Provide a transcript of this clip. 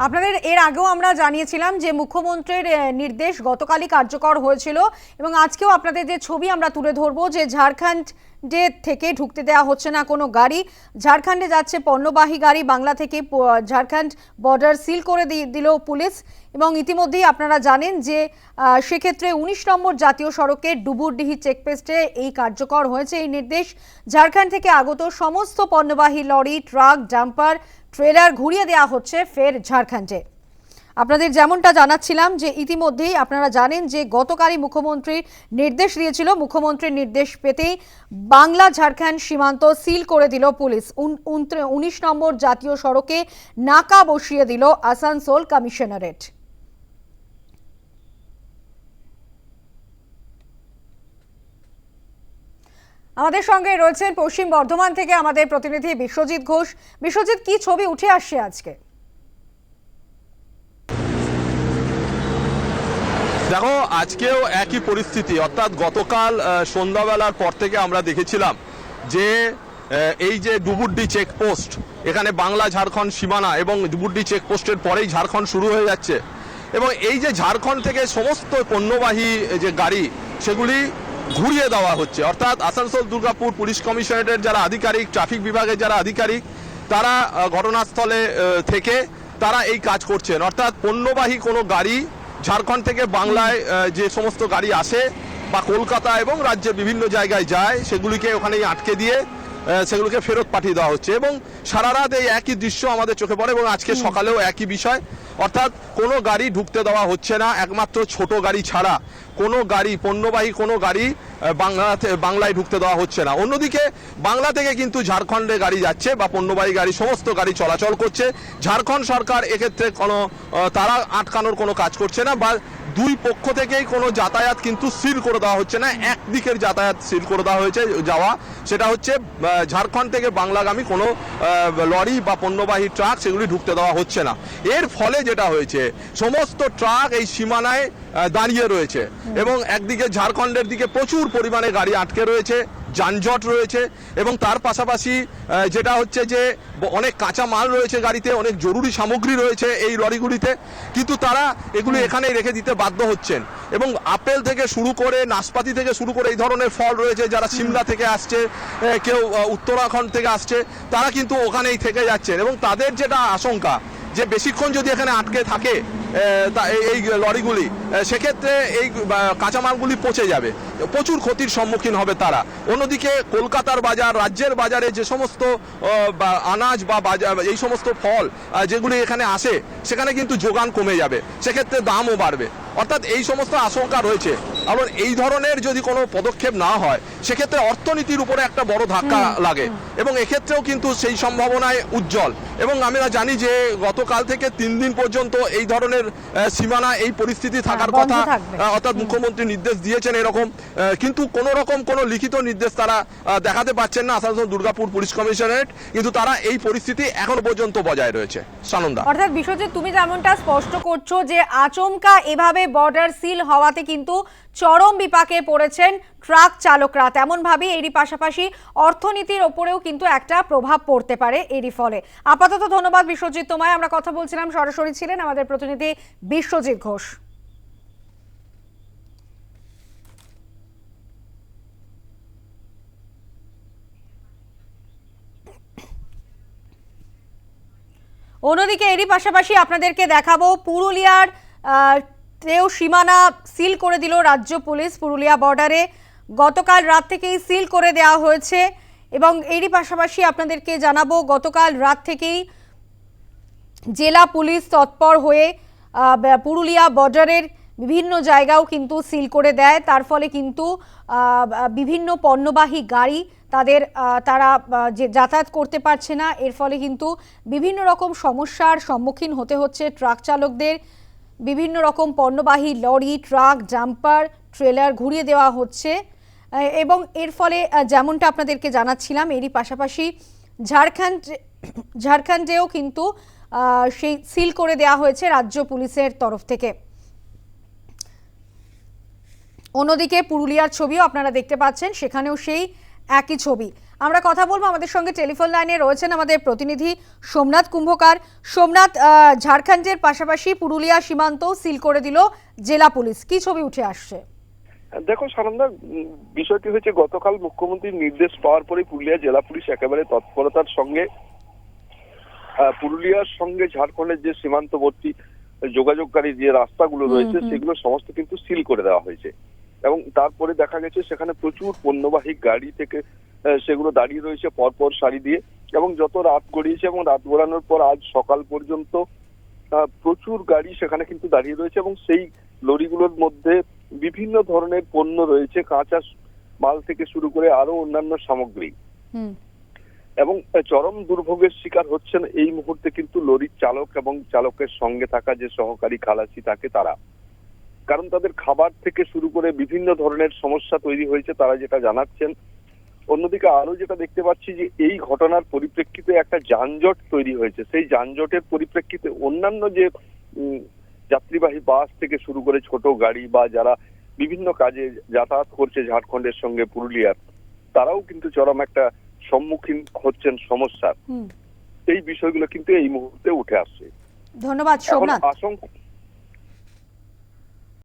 আপনাদের এর আগেও আমরা জানিয়েছিলাম যে মুখ্যমন্ত্রীর নির্দেশ গতকালই কার্যকর হয়েছিল এবং আজকেও আপনাদের যে ছবি আমরা তুলে ধরবো যে ঝাড়খণ্ডে থেকে ঢুকতে দেওয়া হচ্ছে না কোনো গাড়ি। ঝাড়খণ্ডে যাচ্ছে পণ্যবাহী গাড়ি। বাংলা থেকে ঝাড়খণ্ড বর্ডার সিল করে দিল পুলিশ। এবং ইতিমধ্যেই আপনারা জানেন যে সেক্ষেত্রে উনিশ নম্বর জাতীয় সড়কের ডুবুরডিহি চেকপোস্টে এই কার্যকর হয়েছে এই নির্দেশ। ঝাড়খণ্ড থেকে আগত সমস্ত পণ্যবাহী লরি, ট্রাক, ডাম্পার, ট্রেলার ঘুরিয়ে দেওয়া হচ্ছে ফের ঝাড়খণ্ডে। আপনাদের যেমনটা জানাচ্ছিলাম যে ইতিমধ্যেই আপনারা জানেন যে গতকালই মুখ্যমন্ত্রীর নির্দেশ দিয়েছিল, মুখ্যমন্ত্রীর নির্দেশ পেতেই বাংলা ঝাড়খণ্ড সীমান্ত সিল করে দিল পুলিশ। উন- উনিশ নম্বর জাতীয় সড়কে নাকা বসিয়ে দিল আসানসোল কমিশনারেট। আমাদের সঙ্গে রয়েছেন পশ্চিম বর্ধমান থেকে আমাদের প্রতিনিধি বিশ্বজিৎ ঘোষ। বিশ্বজিৎ, কি ছবি উঠে আসছে আজকে? দেখো, আজকেও একই পরিস্থিতি। অর্থাৎ গতকাল সন্ধ্যাবেলার পর থেকে আমরা দেখেছিলাম যে এই যে ডুবুড্ডি চেকপোস্ট, এখানে বাংলা ঝাড়খণ্ড সীমানা এবং ডুবুড্ডি চেকপোস্টের পরেই ঝাড়খণ্ড শুরু হয়ে যাচ্ছে। এবং এই যে ঝাড়খণ্ড থেকে সমস্ত পণ্যবাহী যে গাড়ি, সেগুলি ঘুরিয়ে দেওয়া হচ্ছে। অর্থাৎ আসানসোল, দুর্গাপুর পুলিশ কমিশনারেটের যারা আধিকারিক, ট্রাফিক বিভাগের যারা আধিকারিক, তারা ঘটনাস্থলে থেকে তারা এই কাজ করছেন। অর্থাৎ পণ্যবাহী কোনো গাড়ি ঝাড়খণ্ড থেকে বাংলায় যে সমস্ত গাড়ি আসে বা কলকাতা এবং রাজ্যের বিভিন্ন জায়গায় যায় সেগুলিকে ওখানেই আটকে দিয়ে সেগুলোকে ফেরত পাঠিয়ে দেওয়া হচ্ছে এবং সারা রাত এই একই দৃশ্য আমাদের চোখে পড়ে এবং আজকে সকালেও একই বিষয়। অর্থাৎ কোনো গাড়ি ঢুকতে দেওয়া হচ্ছে না একমাত্র ছোট গাড়ি ছাড়া। কোনো গাড়ি পণ্যবাহী কোনো গাড়ি বাংলাতে, বাংলায় ঢুকতে দেওয়া হচ্ছে না। অন্যদিকে বাংলা থেকে কিন্তু ঝাড়খণ্ডে গাড়ি যাচ্ছে বা পণ্যবাহী গাড়ি, সমস্ত গাড়ি চলাচল করছে। ঝাড়খণ্ড সরকার এক্ষেত্রে কোনো তারা আটকানোর কোনো কাজ করছে না বা দুই পক্ষ থেকেই কোনো যাতায়াত কিন্তু সিল করে দেওয়া হচ্ছে না। একদিকের যাতায়াত সিল করে দেওয়া হয়েছে যাওয়া। সেটা হচ্ছে ঝাড়খণ্ড থেকে বাংলাগামী কোনো লরি বা পণ্যবাহী ট্রাক সেগুলি ঢুকতে দেওয়া হচ্ছে না। এর ফলে যেটা হয়েছে সমস্ত ট্রাক এই সীমানায় দাঁড়িয়ে রয়েছে। এবং একদিকে ঝাড়খণ্ডের দিকে প্রচুর পরিমাণে গাড়ি আটকে রয়েছে। যানজট রয়েছে এবং তার পাশাপাশি যেটা হচ্ছে যে অনেক কাঁচা মাল রয়েছে গাড়িতে অনেক জরুরি সামগ্রী রয়েছে এই লরিগুলিতে কিন্তু তারা এগুলি এখানেই রেখে দিতে বাধ্য হচ্ছেন। এবং আপেল থেকে শুরু করে নাশপাতি থেকে শুরু করে এই ধরনের ফল রয়েছে যারা সিমলা থেকে আসছে কেউ উত্তরাখণ্ড থেকে আসছে তারা কিন্তু ওখানেই থেকে যাচ্ছেন। এবং তাদের যেটা আশঙ্কা যে বেশিক্ষণ যদি এখানে আটকে থাকে তা এই- লরিগুলি সেক্ষেত্রে এই কাঁচামালগুলি পচে যাবে। প্রচুর ক্ষতির সম্মুখীন হবে তারা। অন্যদিকে কলকাতার বাজার, রাজ্যের বাজারে যে সমস্ত আনাজ বা বাজার, এই সমস্ত ফল যেগুলি এখানে আসে, সেখানে কিন্তু যোগান কমে যাবে। সেক্ষেত্রে দামও বাড়বে। অর্থাৎ এই সমস্ত আশঙ্কা রয়েছে। এবং এই ধরনের যদি কোনো পদক্ষেপ না হয় সেক্ষেত্রে অর্থনীতির উপরে একটা বড় ধাক্কা লাগে। এবং এক্ষেত্রেও কিন্তু সেই সম্ভাবনায় উজ্জ্বল। এবং আমরা জানি যে গতকাল থেকে তিন দিন পর্যন্ত এই ধরনের সীমানা এই পরিস্থিতি থাকার কথা অর্থাৎ মুখ্যমন্ত্রী নির্দেশ দিয়েছেন এরকম। কিন্তু কোনো রকম কোনো লিখিত নির্দেশ তারা দেখাতে পাচ্ছেন না আসানসোল দুর্গাপুর পুলিশ কমিশনারেট। কিন্তু তারা এই পরিস্থিতি এখনও পর্যন্ত বজায় রয়েছে। সানন্দা। অর্থাৎ বিশ্বজিৎ তুমি যেমনটা স্পষ্ট করছ যে আচমকা এভাবে বর্ডার সিল হওয়াতে কিন্তু চরম বিপাকে পড়েছেন ট্রাক চালকরা। তেমনভাবে এরই পাশাপাশি অর্থনীতির ওপরেও কিন্তু একটা প্রভাব পড়তে পারে এরই ফলে। আপাতত ধন্যবাদ বিশ্বজিৎ তোমায়। আমরা কথা বলছিলাম, সরাসরি ছিলেন আমাদের প্রতিনিধি বিশ্বজিৎ ঘোষ। অন্যদিকে এরই পাশাপাশি আপনাদেরকে দেখাবো পুরুলিয়ার তেও সীমানা সিল করে দিল রাজ্য পুলিশ পুরুলিয়া বর্ডারে। গতকাল রাত থেকেই সিল করে দেওয়া হয়েছে এবং এরই পাশাপাশি আপনাদেরকে জানাব, গতকাল রাত থেকেই জেলা পুলিশ তৎপর হয়ে পুরুলিয়া বর্ডারের বিভিন্ন জায়গাও কিন্তু সিল করে দেয়। তার ফলে কিন্তু বিভিন্ন পণ্যবাহী গাড়ি তাদের তারা যে, যাতায়াত করতে পারছে না। এর ফলে কিন্তু বিভিন্ন রকম সমস্যার সম্মুখীন হতে হচ্ছে ট্রাক চালকদের। বিভিন্ন রকম পণ্যবাহী লরি, ট্রাক, জাম্পার, ট্রেলার ঘুরিয়ে দেওয়া হচ্ছে। এবং এর ফলে যেমনটা আপনাদেরকে জানাচ্ছিলাম, এরই পাশাপাশি ঝাড়খণ্ড, ঝাড়খণ্ডেও কিন্তু সেই সিল করে দেওয়া হয়েছে রাজ্য পুলিশের তরফ থেকে। অন্যদিকে পুরুলিয়ার ছবিও আপনারা দেখতে পাচ্ছেন, সেখানেও সেই একই ছবি। আমরা কথা বলব আমাদের সঙ্গে টেলিফোন লাইনে রয়েছেন আমাদের প্রতিনিধি সোমনাথ কুম্ভকার। সোমনাথ ঝাড়খণ্ডের পাশাপাশি পুরুলিয়া সীমান্ত সিল করে দিল জেলা পুলিশ। কি ছবি উঠে আসছে? দেখো সানন্দা বিষয়টি হচ্ছে গতকাল মুখ্যমন্ত্রীর নির্দেশ পাওয়ার পরে পুরুলিয়া জেলা পুলিশ একেবারে তৎপরতার সঙ্গে পুরুলিয়ার সঙ্গে ঝাড়খণ্ডের যে সীমান্তবর্তী যোগাযোগকারী যে রাস্তাগুলো রয়েছে সেগুলো সমস্ত কিন্তু সিল করে দেওয়া হয়েছে। এবং তারপরে দেখা গেছে সেখানে প্রচুর পণ্যবাহী গাড়ি থেকে সেগুলো দাঁড়িয়ে রয়েছে পরপর সারি দিয়ে। এবং যত রাত গড়িয়েছে এবং রাত গড়ানোর পর আজ সকাল পর্যন্ত প্রচুর গাড়ি সেখানে কিন্তু দাঁড়িয়ে রয়েছে এবং সেই লরিগুলোর মধ্যে বিভিন্ন ধরনের পণ্য রয়েছে কাঁচা মাল থেকে শুরু করে আরও অন্যান্য সামগ্রী। এবং চরম দুর্ভোগের শিকার হচ্ছেন এই মুহূর্তে কিন্তু লরির চালক এবং চালকের সঙ্গে থাকা যে সহকারী খালাসি থাকে তারা। কারণ তাদের খাবার থেকে শুরু করে বিভিন্ন ধরনের সমস্যা তৈরি হয়েছে তারা যেটা জানাচ্ছেন অন্যদিকে আরও যেটা দেখতে পাচ্ছি যে এই ঘটনার পরিপ্রেক্ষিতে একটা যানজট তৈরি হয়েছে। সেই যানজটের পরিপ্রেক্ষিতে অন্যান্য যে যাত্রীবাহী বাস থেকে শুরু করে ছোট গাড়ি বা যারা বিভিন্ন কাজে যাতায়াত করছে ঝাড়খণ্ডের সঙ্গে পুরুলিয়ার তারাও কিন্তু চরম একটা সম্মুখীন হচ্ছেন সমস্যার। এই বিষয়গুলো কিন্তু এই মুহূর্তে উঠে আসছে। ধন্যবাদ সোমনাথ। আশঙ্কা